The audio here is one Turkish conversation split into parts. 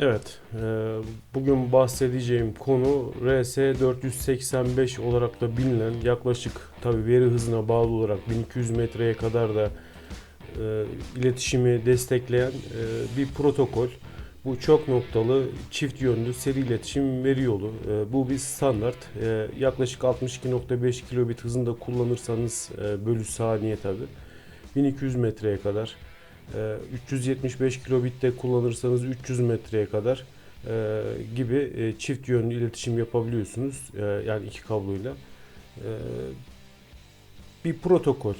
Evet, e, bugün bahsedeceğim konu RS485 olarak da bilinen yaklaşık tabi veri hızına bağlı olarak 1200 metreye kadar da e, iletişimi destekleyen e, bir protokol. Bu çok noktalı, çift yönlü seri iletişim veri yolu. Bu bir standart. Yaklaşık 62.5 kilobit hızında kullanırsanız bölü saniye tabi 1200 metreye kadar. Ee, 375 kilobitte kullanırsanız 300 metreye kadar e, gibi e, çift yönlü iletişim yapabiliyorsunuz. E, yani iki kabloyla. Bir protokol.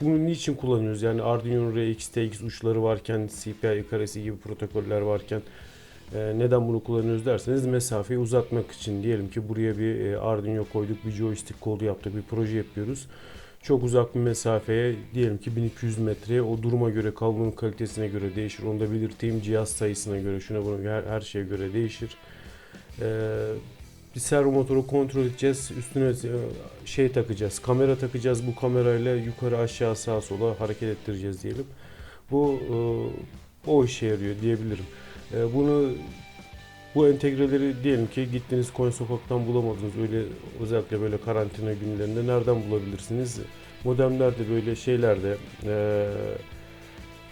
Bunu niçin kullanıyoruz? Yani Arduino RX, TX uçları varken, CPI karesi gibi protokoller varken neden bunu kullanıyoruz derseniz mesafeyi uzatmak için diyelim ki buraya bir e, Arduino koyduk, bir joystick kolu yaptık, bir proje yapıyoruz çok uzak bir mesafeye diyelim ki 1200 metreye o duruma göre kablonun kalitesine göre değişir. Onu da belirteyim cihaz sayısına göre şuna buna her, her şeye göre değişir. Ee, bir servo motoru kontrol edeceğiz. Üstüne e, şey takacağız. Kamera takacağız. Bu kamerayla yukarı aşağı sağa sola hareket ettireceğiz diyelim. Bu e, o işe yarıyor diyebilirim. E, bunu bu entegreleri diyelim ki gittiniz Konya Sokak'tan bulamadınız. Öyle özellikle böyle karantina günlerinde nereden bulabilirsiniz? Modemlerde böyle şeylerde e,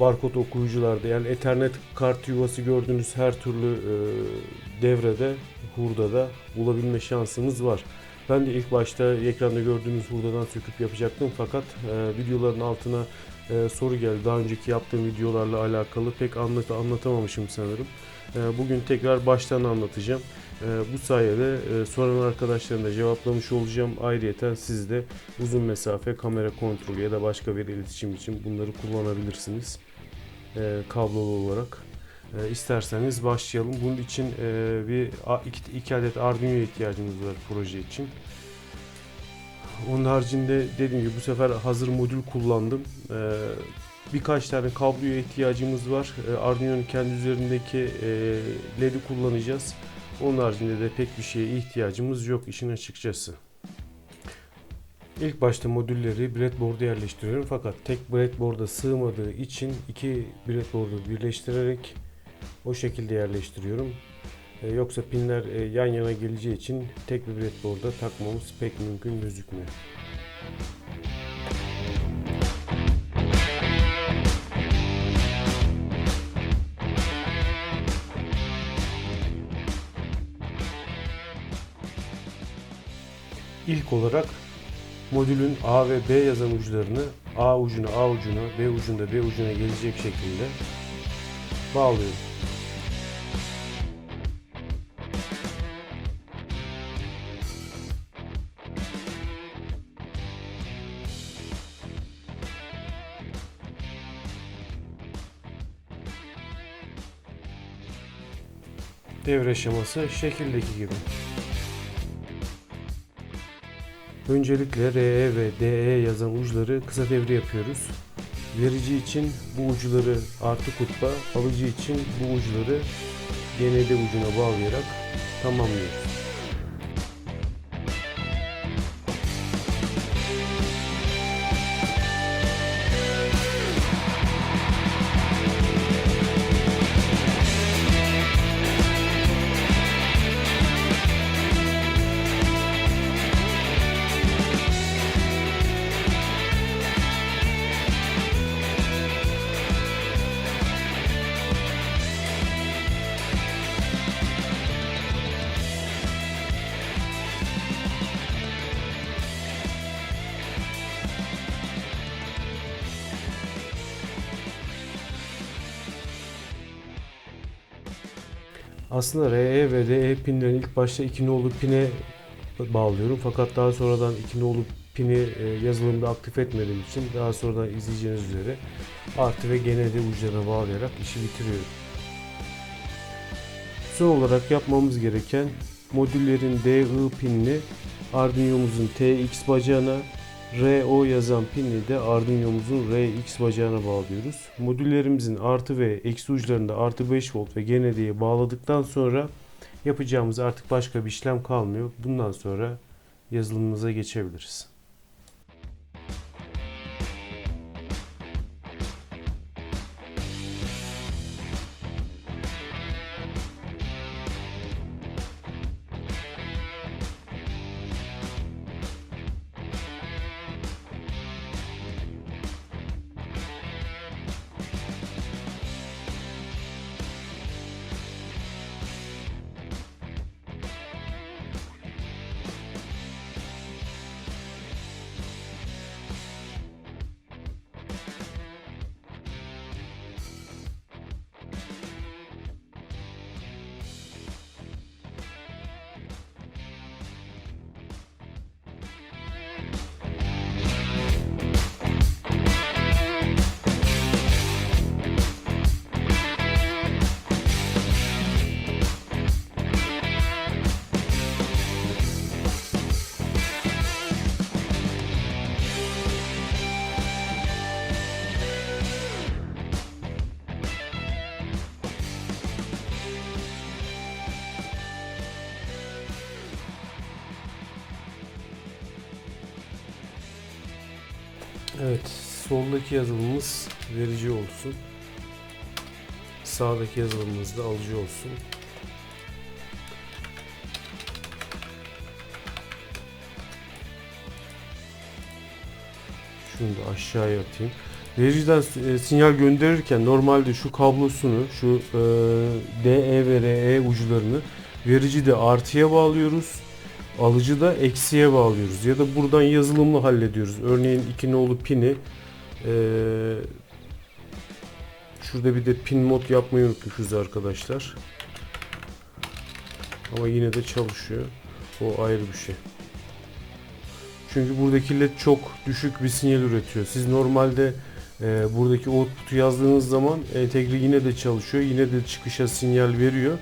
barkod okuyucularda yani Ethernet kart yuvası gördüğünüz her türlü e, devrede hurdada bulabilme şansınız var. Ben de ilk başta ekranda gördüğünüz hurdadan söküp yapacaktım fakat e, videoların altına e, soru geldi. Daha önceki yaptığım videolarla alakalı pek anlat anlatamamışım sanırım. E, bugün tekrar baştan anlatacağım. E, bu sayede e, soran arkadaşların da cevaplamış olacağım. Ayrıca siz de uzun mesafe kamera kontrolü ya da başka bir iletişim için bunları kullanabilirsiniz. E, kablolu olarak. E, isterseniz başlayalım. Bunun için e, bir iki, iki adet Arduino ihtiyacımız var proje için. Onun haricinde dediğim gibi bu sefer hazır modül kullandım. Ee, birkaç tane kabloya ihtiyacımız var. Ee, Arduino'nun kendi üzerindeki e, LED'i kullanacağız. Onun haricinde de pek bir şeye ihtiyacımız yok işin açıkçası. İlk başta modülleri breadboard'a yerleştiriyorum fakat tek breadboard'a sığmadığı için iki breadboard'u birleştirerek o şekilde yerleştiriyorum. E, Yoksa pinler e, yan yana geleceği için tek bir breadboard'a takmamız pek mümkün gözükmüyor. İlk olarak modülün A ve B yazan uçlarını A ucuna A ucuna, B ucunda B ucuna gelecek şekilde bağlıyorum. Devre aşaması şekildeki gibi. Öncelikle RE ve DE yazan uçları kısa devre yapıyoruz. Verici için bu uçları artı kutba, alıcı için bu uçları GND ucuna bağlayarak tamamlıyoruz. Aslında RE ve DE pinlerini ilk başta iki nolu pine bağlıyorum. Fakat daha sonradan iki nolu pini e, yazılımda aktif etmediğim için daha sonradan izleyeceğiniz üzere artı ve GND uçlarına bağlayarak işi bitiriyorum. Son olarak yapmamız gereken modüllerin DI pinini Arduino'muzun TX bacağına RO yazan pinini de Arduino'muzun RX bacağına bağlıyoruz. Modüllerimizin artı ve eksi uçlarında artı 5 volt ve GND'ye bağladıktan sonra yapacağımız artık başka bir işlem kalmıyor. Bundan sonra yazılımımıza geçebiliriz. Evet, soldaki yazılımımız verici olsun. Sağdaki yazılımımız da alıcı olsun. Şunu da aşağıya atayım. Vericiden e, sinyal gönderirken normalde şu kablosunu, şu e, DE ve RE uçlarını verici de artıya bağlıyoruz. Alıcı da eksiye bağlıyoruz. Ya da buradan yazılımlı hallediyoruz. Örneğin iki nolu pini e, şurada bir de pin mod yapmayı unutmuşuz arkadaşlar. Ama yine de çalışıyor. O ayrı bir şey. Çünkü buradaki led çok düşük bir sinyal üretiyor. Siz normalde e, buradaki output'u yazdığınız zaman entegre yine de çalışıyor. Yine de çıkışa sinyal veriyor.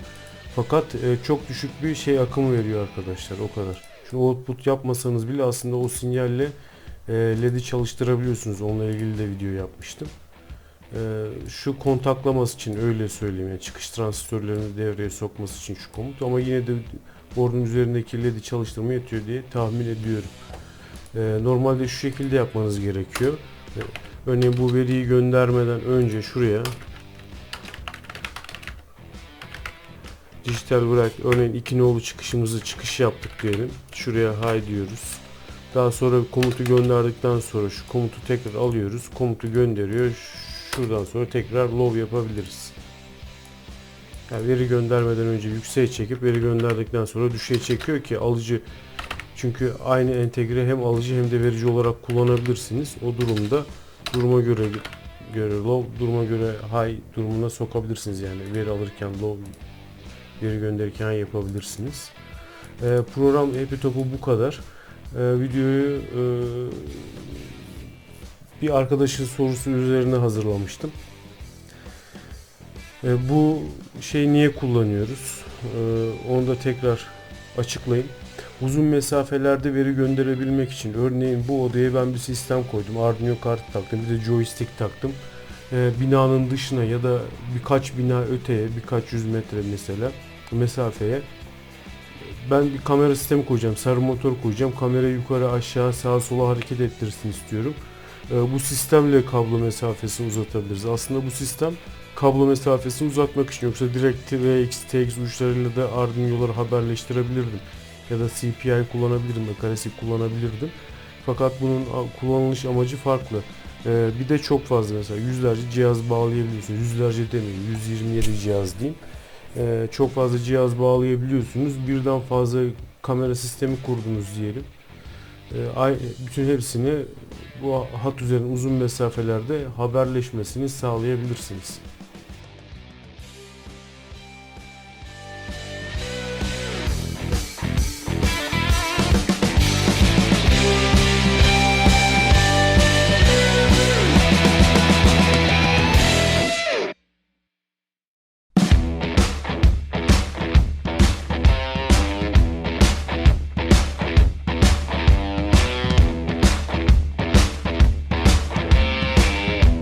Fakat e, çok düşük bir şey akımı veriyor arkadaşlar o kadar. Şu output yapmasanız bile aslında o sinyalle e, LED'i çalıştırabiliyorsunuz. Onunla ilgili de video yapmıştım. E, şu kontaklaması için öyle söyleyeyim. Yani çıkış transistörlerini devreye sokması için şu komut. Ama yine de board'un üzerindeki LED'i çalıştırmaya yetiyor diye tahmin ediyorum. E, normalde şu şekilde yapmanız gerekiyor. E, örneğin bu veriyi göndermeden önce şuraya dijital bırak örneğin iki nolu çıkışımızı çıkış yaptık diyelim. Şuraya high diyoruz. Daha sonra komutu gönderdikten sonra şu komutu tekrar alıyoruz. Komutu gönderiyor. Şuradan sonra tekrar low yapabiliriz. Yani veri göndermeden önce yükseğe çekip veri gönderdikten sonra düşeye çekiyor ki alıcı çünkü aynı entegre hem alıcı hem de verici olarak kullanabilirsiniz. O durumda duruma göre göre low, duruma göre high durumuna sokabilirsiniz yani veri alırken low veri gönderirken yapabilirsiniz. Ee, program Happy Top'u bu kadar. Ee, videoyu e, bir arkadaşın sorusu üzerine hazırlamıştım. Ee, bu şeyi niye kullanıyoruz? Ee, onu da tekrar açıklayayım. Uzun mesafelerde veri gönderebilmek için örneğin bu odaya ben bir sistem koydum. Arduino kart taktım. Bir de joystick taktım. Ee, binanın dışına ya da birkaç bina öteye birkaç yüz metre mesela mesafeye ben bir kamera sistemi koyacağım. Sarı motor koyacağım. Kamera yukarı aşağı sağa sola hareket ettirsin istiyorum. Ee, bu sistemle kablo mesafesini uzatabiliriz. Aslında bu sistem kablo mesafesini uzatmak için yoksa direkt TX, TX uçlarıyla da Arduino'ları haberleştirebilirdim. Ya da CPI kullanabilirdim, karesik kullanabilirdim. Fakat bunun kullanılış amacı farklı. Ee, bir de çok fazla mesela yüzlerce cihaz bağlayabiliyorsunuz. Yüzlerce demeyeyim, 127 cihaz diyeyim. Ee, çok fazla cihaz bağlayabiliyorsunuz. Birden fazla kamera sistemi kurdunuz diyelim. Ee, bütün hepsini bu hat üzerinde uzun mesafelerde haberleşmesini sağlayabilirsiniz.